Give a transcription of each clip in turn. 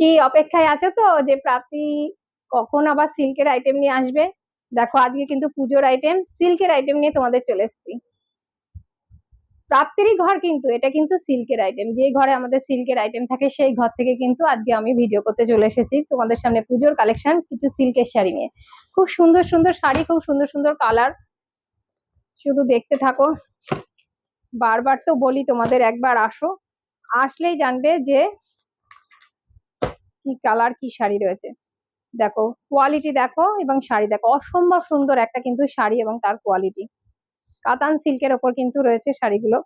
কি অপেক্ষায় আছো তো? যে প্রাপ্তি কখন আবার সিল্কের আইটেম নিয়ে আসবে? দেখো, আজকে কিন্তু পুজোর আইটেম সিল্কের আইটেম নিয়ে তোমাদের চলে এসেছি। প্রাপ্তিরই ঘর কিন্তু, এটা কিন্তু সিল্কের আইটেম যে ঘরে আমাদের সিল্কের আইটেম থাকে, সেই ঘর থেকে কিন্তু আজকে আমি ভিডিও করতে চলে এসেছি। তোমাদের সামনে পুজোর কালেকশন কিছু সিল্কের শাড়ি নিয়ে। খুব সুন্দর সুন্দর শাড়ি, খুব সুন্দর সুন্দর কালার শুধু দেখতে থাকো। বারবার তো বলি, তোমাদের একবার আসো। আসলেই জানবে যে কি কালার কি শাড়ি রয়েছে। দেখো কোয়ালিটি দেখো এবং শাড়ি দেখো। অসম্ভব সুন্দর একটা কিন্তু শাড়ি এবং তার কোয়ালিটি কাতান সিল্কের ওপর কিন্তু রয়েছে শাড়িগুলো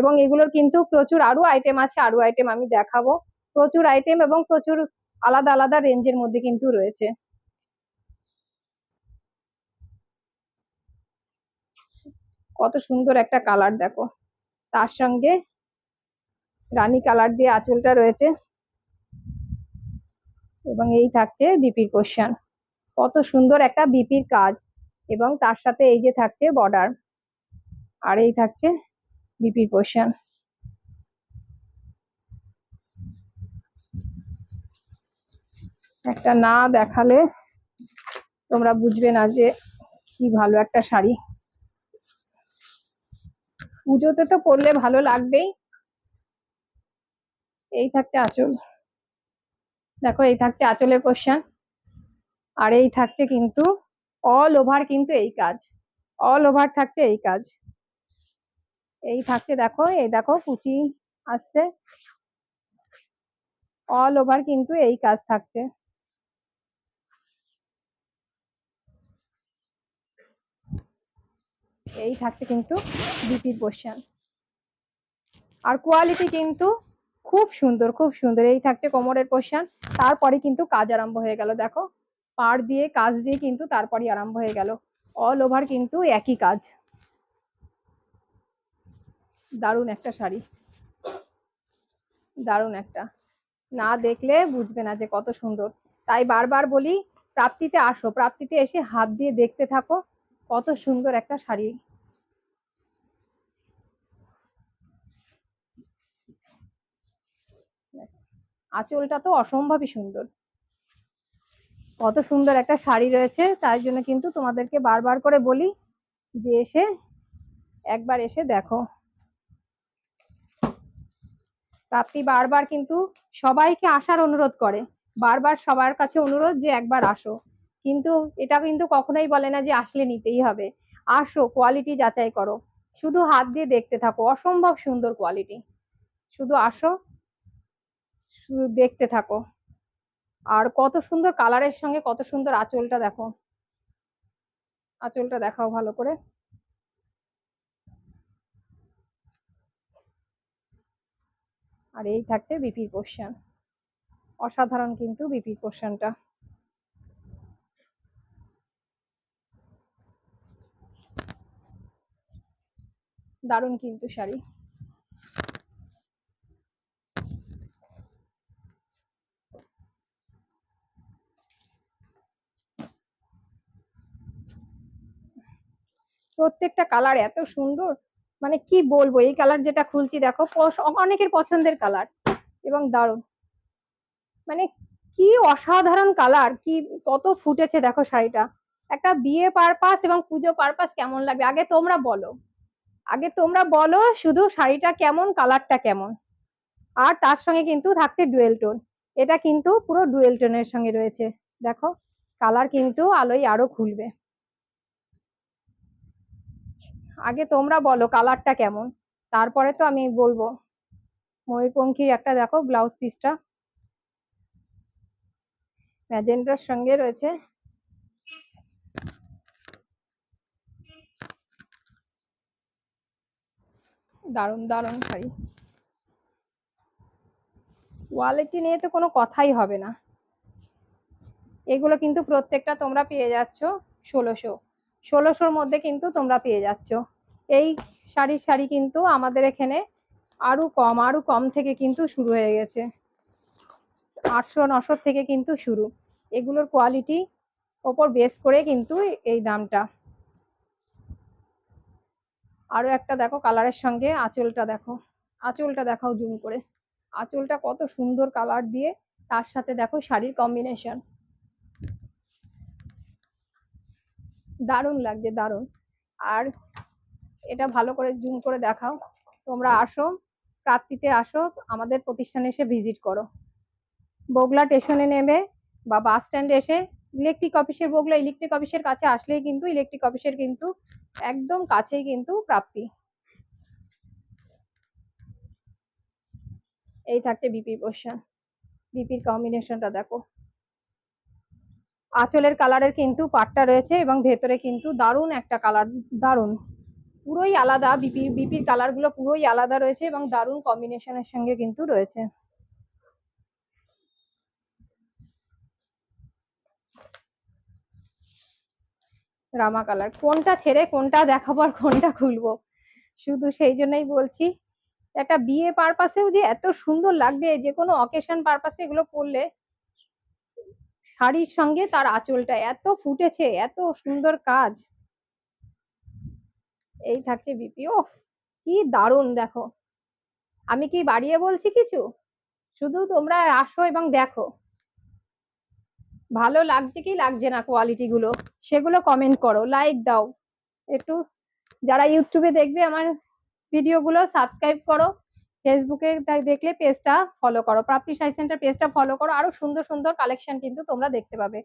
এবং এগুলোর কিন্তু প্রচুর আরও আইটেম আছে আরও আইটেম আমি দেখাবো। প্রচুর আইটেম এবং প্রচুর আলাদা আলাদা রেঞ্জের মধ্যে কিন্তু রয়েছে। কত সুন্দর একটা কালার দেখো। তার সঙ্গে রানী কালার দিয়ে আঁচলটা রয়েছে। এবং এই থাকছে বিপির কোশ্চান কত সুন্দর একটা বিপির কাজ এবং তার সাথে এই যে থাকছে বর্ডার আর এই থাকছে বিপির কোশ্চান একটা না দেখালে তোমরা বুঝবে না যে কি ভালো একটা শাড়ি। পুজোতে তো পরলে ভালো লাগবেই। এই থাকছে আঁচল। দেখো, এই থাকছে আঁচলের কোশ্চেন আর এই থাকছে কিন্তু অল ওভার কিন্তু এই কাজ। অল ওভার থাকছে এই কাজ। এই থাকছে দেখো, এই দেখো, কুচি আসছে। অল ওভার কিন্তু এই কাজ থাকছে। এই থাকছে কিন্তু বিপির কোশ্চেন আর কোয়ালিটি কিন্তু খুব সুন্দর খুব সুন্দর। এই থাকছে কোমরের পোর্শন তারপরে কিন্তু কাজ আরম্ভ হয়ে গেল, দেখো। পাড় দিয়ে, কাজ দিয়ে কিন্তু তারপরে আরম্ভ হয়ে গেল। অল ওভার কিন্তু একই কাজ। দারুণ একটা শাড়ি। দারুণ একটা। না দেখলে বুঝবে না যে কত সুন্দর। তাই বারবার বলি, প্রাপ্তিতে আসো। প্রাপ্তিতে এসে হাত দিয়ে দেখতে থাকো কত সুন্দর একটা শাড়ি। আঁচলটা তো অসম্ভবই সুন্দর। কত সুন্দর একটা শাড়ি রয়েছে, তাই জন্য কিন্তু তোমাদেরকে বারবার করে বলি যে এসে একবার এসে দেখো। প্রাপ্তি বারবার কিন্তু সবাইকে আসার অনুরোধ করে, বারবার সবার কাছে অনুরোধ যে একবার আসো। কিন্তু এটা কিন্তু কখনোই বলে না যে আসলে নিতেই হবে। আসো কোয়ালিটি যাচাই করো। শুধু হাত দিয়ে দেখতে থাকো, অসম্ভব সুন্দর কোয়ালিটি শুধু আসো দেখতে থাকো। আর কত সুন্দর কালারের সঙ্গে কত সুন্দর আঁচলটা দেখো। আঁচলটা দেখাও ভালো করে। আর এই থাকছে বিপির পোর্শন অসাধারণ কিন্তু বিপির পোর্শনটা দারুণ কিন্তু শাড়ি। প্রত্যেকটা কালার এত সুন্দর। মানে কি বলব, এই কালার যেটা খুলছি দেখো অনেকের পছন্দের কালার এবং দারুণ। মানে কি অসাধারণ কালার কি, কত ফুটেছে দেখো শাড়িটা। একটা বিয়ে পারপাস এবং পুজো পারপাস কেমন লাগে আগে তোমরা বলো। আগে তোমরা বলো শুধু শাড়িটা কেমন কালারটা কেমন। আর তার সঙ্গে কিন্তু থাকছে ডুয়েল টোন এটা কিন্তু পুরো ডুয়েল টোনের সঙ্গে রয়েছে। দেখো কালার কিন্তু আলোয় আরও খুলবে। আগে তোমরা বলো কালারটা কেমন? তারপরে তো আমি বলব। ময়ূরপঙ্খীর একটা দেখো ব্লাউজ পিসটা ম্যাজেন্টার সঙ্গে রয়েছে। দারুণ দারুণ শাড়ি। কোয়ালিটি নিয়ে তো কোনো কথাই হবে না। এগুলো কিন্তু প্রত্যেকটা তোমরা পেয়ে যাচ্ছ ষোলোশো। ষোলোশোর মধ্যে কিন্তু তোমরা পেয়ে যাচ্ছ। এই শাড়ির শাড়ি কিন্তু আমাদের এখানে আরও কম আরও কম থেকে কিন্তু শুরু হয়ে গেছে। আটশো, নশো থেকে কিন্তু শুরু। এগুলোর কোয়ালিটি ওপর বেস করে কিন্তু এই দামটা। আরও একটা দেখো কালারের সঙ্গে আঁচলটা দেখো। আঁচলটা দেখাও জুম করে। আঁচলটা কত সুন্দর কালার দিয়ে তার সাথে দেখো শাড়ির কম্বিনেশন দারুণ লাগছে, দারুণ। আর এটা ভালো করে জুম করে দেখাও। তোমরা আসো, প্রাপ্তিতে আসো, আমাদের প্রতিষ্ঠানে এসে ভিজিট করো। বগলা স্টেশনে নেমে বা বাস স্ট্যান্ডে এসে ইলেকট্রিক অফিসের বগলা ইলেকট্রিক অফিসের কাছে আসলেই কিন্তু ইলেকট্রিক অফিসের কিন্তু একদম কাছেই কিন্তু প্রাপ্তি। এই থাকছে বিপির পোর্শন বিপির কম্বিনেশনটা দেখো। আঁচলের কালারের কিন্তু পাটটা রয়েছে এবং ভেতরে কিন্তু দারুণ একটা কালার দারুণ। পুরোই আলাদা বিপির বিপির কালারগুলো পুরোই আলাদা রয়েছে এবং দারুণ কম্বিনেশনের সঙ্গে কিন্তু রয়েছে। রামা কালার কোনটা ছেড়ে কোনটা দেখাবো আর কোনটা খুলবো? শুধু সেই জন্যই বলছি, একটা বিয়ে পারপাসেও যে এত সুন্দর লাগবে, যে কোনো অকেশন পারপাসে এগুলো পরলে শাড়ির সঙ্গে তার আঁচলটা এত ফুটেছে, এত সুন্দর কাজ। এই থাকছে বিপি। ও কি দারুণ, দেখো। আমি কি বাড়িয়ে বলছি কিছু? শুধু তোমরা আসো এবং দেখো। ভালো লাগছে কি লাগছে না কোয়ালিটি গুলো? সেগুলো কমেন্ট করো লাইক দাও। একটু যারা ইউটিউবে দেখবে আমার ভিডিওগুলো সাবস্ক্রাইব করো। ফেসবুকে দেখলে পেজটা ফলো করো। প্রাপ্তি সাই সেন্টার পেজটা ফলো করো। আরও সুন্দর সুন্দর কালেকশন কিন্তু তোমরা দেখতে পাবে।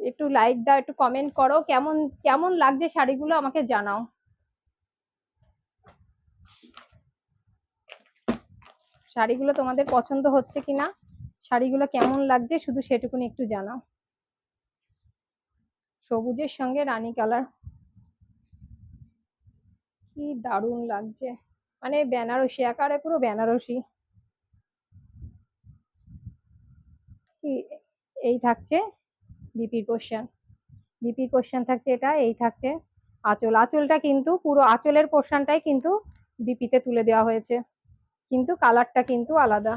একটু লাইক দাও, একটু কমেন্ট করো। কেমন কেমন লাগছে শাড়িগুলো আমাকে জানাও। শাড়িগুলো তোমাদের পছন্দ হচ্ছে কিনা? শাড়িগুলো কেমন লাগছে? শুধু সেটুকুনি একটু জানাও। সবুজের সঙ্গে রানী কালার কি দারুণ লাগছে। মানে বেনারসি, আকারে পুরো বেনারসি। এই থাকছে বিপির পোর্শন বিপির কোশ্চেন থাকছে এটা, এই থাকছে আঁচল। আঁচলটা কিন্তু পুরো আঁচলের পোর্শনটাই কিন্তু বিপিতে তুলে দেওয়া হয়েছে। কিন্তু কালারটা কিন্তু আলাদা।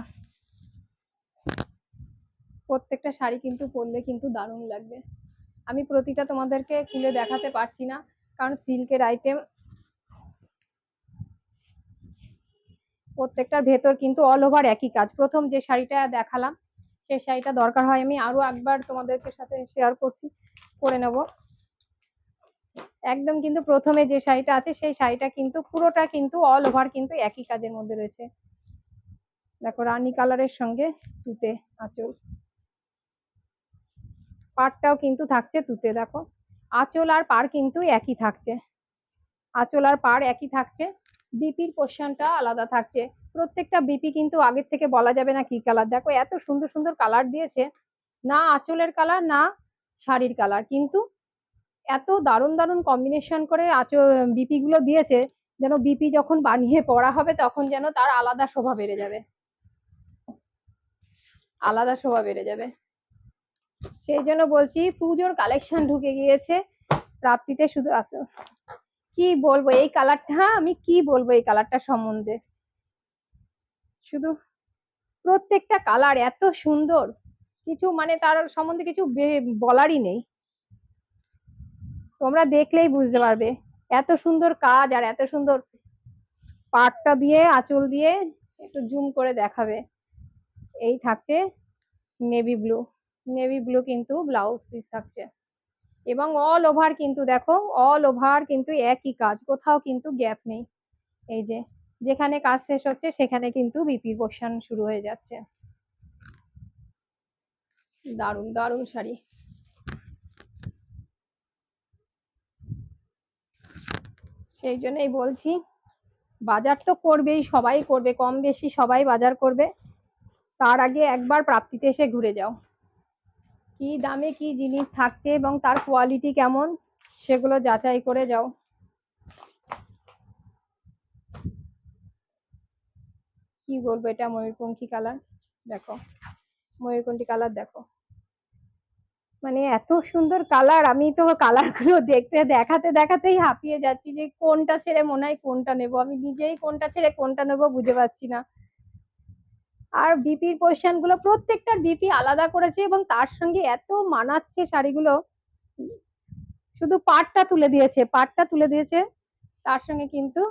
প্রত্যেকটা শাড়ি কিন্তু পরলে কিন্তু দারুণ লাগবে। আমি প্রতিটা তোমাদেরকে খুলে দেখাতে পারছি না, কারণ সিল্কের আইটেম প্রত্যেকটার ভেতর কিন্তু অল ওভার একই কাজ। প্রথম যে শাড়িটা দেখালাম সেই শাড়িটা দরকার হয়, আমি আরও একবার তোমাদেরকে সাথে শেয়ার করছি, করে নেব। একদম কিন্তু প্রথমে যে শাড়িটা আছে, সেই শাড়িটা কিন্তু পুরোটা কিন্তু অল ওভার কিন্তু একই কাজের মধ্যে রয়েছে। দেখো, রানী কালারের সঙ্গে তুতে আঁচল। পাড়টাও কিন্তু থাকছে তুতে, দেখো। আঁচল আর পাড় কিন্তু একই থাকছে। আঁচল আর পাড় একই থাকছে। বিপির পোর্শনটা আলাদা থাকছে। প্রত্যেকটা বিপি কিন্তু আগের থেকে বলা যাবে না কি কালার দেখো, এত সুন্দর সুন্দর কালার দিয়েছে, না আঁচলের কালার না শাড়ির কালার কিন্তু এত দারুণ দারুণ কম্বিনেশন করে আঁচল বিপি গুলো দিয়েছে, যেন বিপি যখন বানিয়ে পড়া হবে, তখন যেন তার আলাদা শোভা বেড়ে যাবে। আলাদা শোভা বেড়ে যাবে। সেই জন্য বলছি, পুজোর কালেকশন ঢুকে গিয়েছে। প্রাপ্তিতে শুধু আসো কি বলব, এই কালারটা হ্যাঁ আমি কি বলব এই কালারটা সম্বন্ধে? শুধু প্রত্যেকটা কালার এত সুন্দর, কিছু মানে তার সম্বন্ধে কিছু বলারই নেই। তোমরা দেখলেই বুঝতে পারবে, এত সুন্দর কাজ আর এত সুন্দর পাটটা দিয়ে, আঁচল দিয়ে একটু জুম করে দেখাবে। এই থাকছে নেভি ব্লু নেভি ব্লু কিন্তু ব্লাউজ পিস থাকছে। এবং অল ওভার কিন্তু দেখো অল ওভার কিন্তু একই কাজ, কোথাও কিন্তু গ্যাপ নেই। এই যে, যেখানে কাজ শেষ হচ্ছে, সেখানে কিন্তু বিপি পোর্শন শুরু হয়ে যাচ্ছে। দারুণ দারুণ শাড়ি। সেই জন্যই বলছি, বাজার তো করবেই, সবাই করবে, কম বেশি সবাই বাজার করবে। তার আগে একবার প্রাপ্তিতে এসে ঘুরে যাও। কি দামে কি জিনিস থাকছে এবং তার কোয়ালিটি কেমন, সেগুলো যাচাই করে যাও। কি বলব এটা? ময়ূরপঙ্খী কালার দেখো। ময়ূরপঙ্খী কালার দেখো। মানে এত সুন্দর কালার আমি তো কালারগুলো দেখতে, দেখাতে, দেখাতেই হাঁপিয়ে যাচ্ছি যে কোনটা ছেড়ে মনে হয় কোনটা নেব? আমি নিজেই কোনটা ছেড়ে কোনটা নেব বুঝে পাচ্ছি না। আর বিপির পোর্শনগুলো প্রত্যেকটার বিপি আলাদা করেছে এবং তার সঙ্গে এত মানাচ্ছে শাড়িগুলো। শুধু পাটটা তুলে দিয়েছে, পাটটা তুলে দিয়েছে, তার সঙ্গে কিন্তু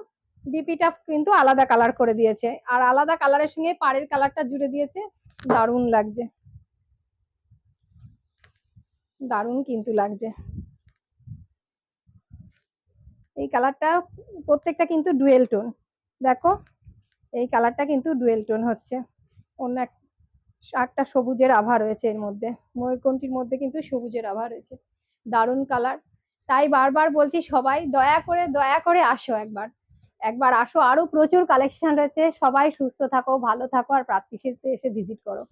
বিপিটা কিন্তু আলাদা কালার করে দিয়েছে। আর আলাদা কালারের সঙ্গে পাড়ের কালারটা জুড়ে দিয়েছে। দারুণ লাগছে। দারুণ কিন্তু লাগছে। এই কালারটা প্রত্যেকটা কিন্তু ডুয়েল টোন দেখো, এই কালারটা কিন্তু ডুয়েল টোন হচ্ছে। অন্য এক একটা সবুজের আভা রয়েছে এর মধ্যে। ময়ূরকণ্ঠির মধ্যে কিন্তু সবুজের আভা রয়েছে। দারুণ কালার তাই বারবার বলছি সবাই, দয়া করে দয়া করে আসো একবার। একবার আসো। আরও প্রচুর কালেকশন রয়েছে। সবাই সুস্থ থাকো, ভালো থাকো, আর প্রাপ্তিশীতে এসে ভিজিট করো।